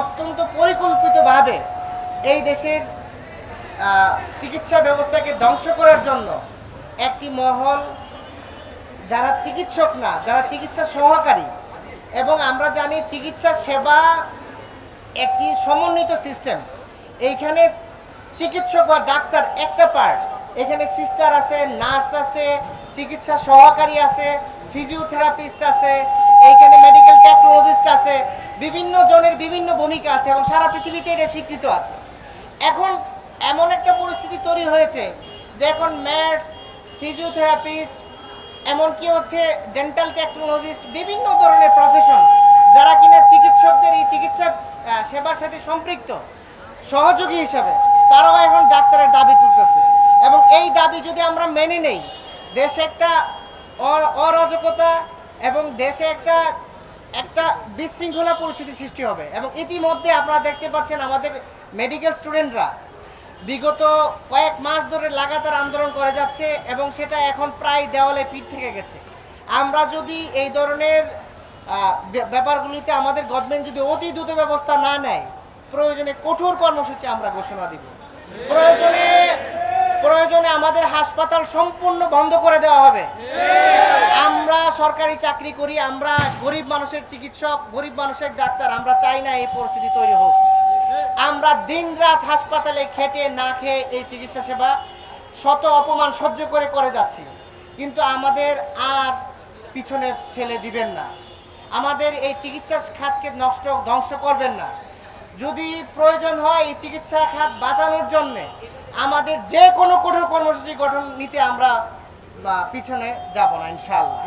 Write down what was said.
অত্যন্ত পরিকল্পিতভাবে এই দেশের চিকিৎসা ব্যবস্থাকে ধ্বংস করার জন্য একটি মহল, যারা চিকিৎসক না, যারা চিকিৎসা সহকারী, এবং আমরা জানি চিকিৎসা সেবা একটি সমন্বিত সিস্টেম এইখানে চিকিৎসক বা ডাক্তার একটা পার্ট এখানে সিস্টার আছে নার্স আছে, চিকিৎসা সহকারী আছে ফিজিওথেরাপিস্ট আছে এইখানে মেডিকেল টেকনোলজিস্ট আছে, বিভিন্ন জনের বিভিন্ন ভূমিকা আছে এবং সারা পৃথিবীতে এটা স্বীকৃত আছে। এখন এমন একটা পরিস্থিতি তৈরি হয়েছে যে এখন ম্যাটস ফিজিওথেরাপিস্ট এমনকি হচ্ছে ডেন্টাল টেকনোলজিস্ট বিভিন্ন ধরনের প্রফেশন যারা কিনা চিকিৎসকদের এই চিকিৎসা সেবার সাথে সম্পৃক্ত, সহযোগী হিসাবে, তারাও এখন ডাক্তারের দাবি তুলতেছে। এবং এই দাবি যদি আমরা মেনে নেই, দেশে একটা অরাজকতা এবং দেশে একটা একটা বিশৃঙ্খলা পরিস্থিতি সৃষ্টি হবে। এবং ইতিমধ্যে আপনারা দেখতে পাচ্ছেন আমাদের মেডিকেল স্টুডেন্টরা বিগত কয়েক মাস ধরে লাগাতার আন্দোলন করে যাচ্ছে এবং সেটা এখন প্রায় দেওয়ালে পিঠ থেকে গেছে। আমরা যদি এই ধরনের ব্যাপারগুলিতে আমাদের গভর্নমেন্ট যদি অতি দ্রুত ব্যবস্থা না নেয়, প্রয়োজনে কঠোর কর্মসূচি আমরা ঘোষণা দিব। প্রয়োজনে প্রয়োজনে আমাদের হাসপাতাল সম্পূর্ণ বন্ধ করে দেওয়া হবে। সরকারি চাকরি করি, আমরা গরিব মানুষের চিকিৎসক, গরিব মানুষের ডাক্তার, আমরা চাই না এই পরিস্থিতি তৈরি হোক। আমরা দিনরাত হাসপাতালে খেটে না খেয়ে এই চিকিৎসা সেবা শত অপমান সহ্য করে করে যাচ্ছি। কিন্তু আমাদের আর পিছনে ঠেলে দিবেন না। আমাদের এই চিকিৎসা খাতকে নষ্ট, ধ্বংস করবেন না। যদি প্রয়োজন হয় এই চিকিৎসা খাত বাঁচানোর জন্যে আমাদের যে কোনো কঠোর কর্মসূচি গঠন নিতে আমরা পিছনে যাব না, ইনশাআল্লাহ।